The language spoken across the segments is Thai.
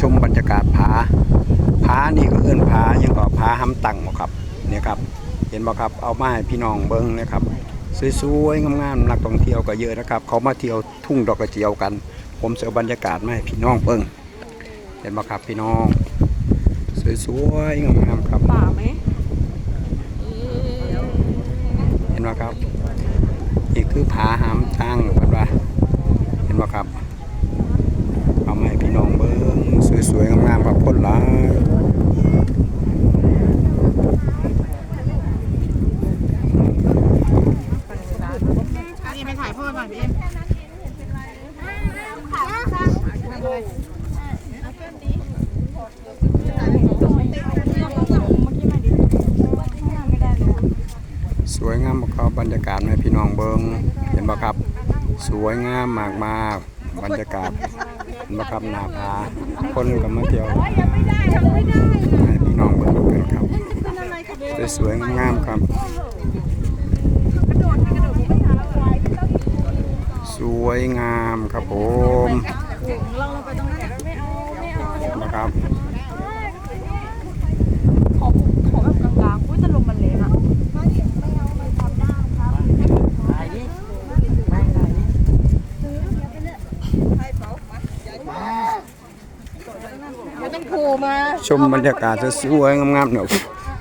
ชมบรรยากาศผาผานี่ก็เอื้นผายังก็ผาหำตังบ่ครับเนี่ยครับ เห็นบ่ครับเอามาให้พี่น้องเบิ่งนะครับสวยๆงามๆนักท่องเที่ยวก็เยอะนะครับ เขามาเที่ยวทุ่งดอกกระเจียวกัน ผมเสือบรรยากาศมาให้พี่น้องเบิ่งเห็นบ่ครับพี่น้อง สวยๆงามๆครับป่าไหมเห็นบ่ครับนี่คือผาหามตั้งเพิ่นว่าเห็นบ่ครับ เอามาให้พี่น้องเบิ่งสวยๆงามๆครับคนหลาย นี่ไปถ่ายพ่อหน่อยพี่ สวยงามบ่ครับบรรยากาศให้พี่น้องเบิงเห็นบ่ครับ สวยงามมากๆบรรยากาศเห็นบ่ครับหนาผาคนก็มาเที่ยวให้พี่น้องเบิงกันครับสวยงามครับ สวยงามครับผม นะครับขอขอแบบกลางๆอุ้ยแต่ลมมันแรงอะไม่ต้องโผล่มาชมบรรยากาศสวยๆงามๆเนี่ย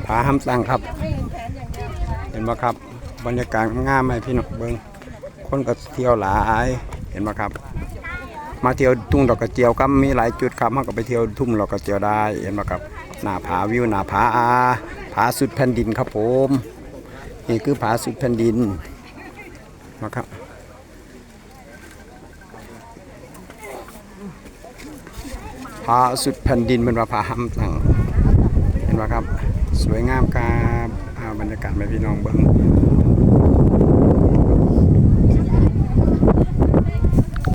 ผาห้ำตังครับ เห็นไหมครับ บรรยากาศงามไหมพี่น้องเบิ้งคนก็เที่ยวหลาย เห็นไหมครับ มาเที่ยวทุ่งดอกกระเจียวก็มีหลายจุดครับมาก็ไปเที่ยวทุ่งดอกกระเจียวได้เห็นไหมครับหน้าผาวิวหน้าผาอาผาสุดแผ่นดินครับผมนี่คือผาสุดแผ่นดินนะครับผาสุดแผ่นดินเป็นว่าผาห้ำตังเห็นไหมครับ สวยงามครับอ่าบรรยากาศแม่พี่น้องเบิ้ง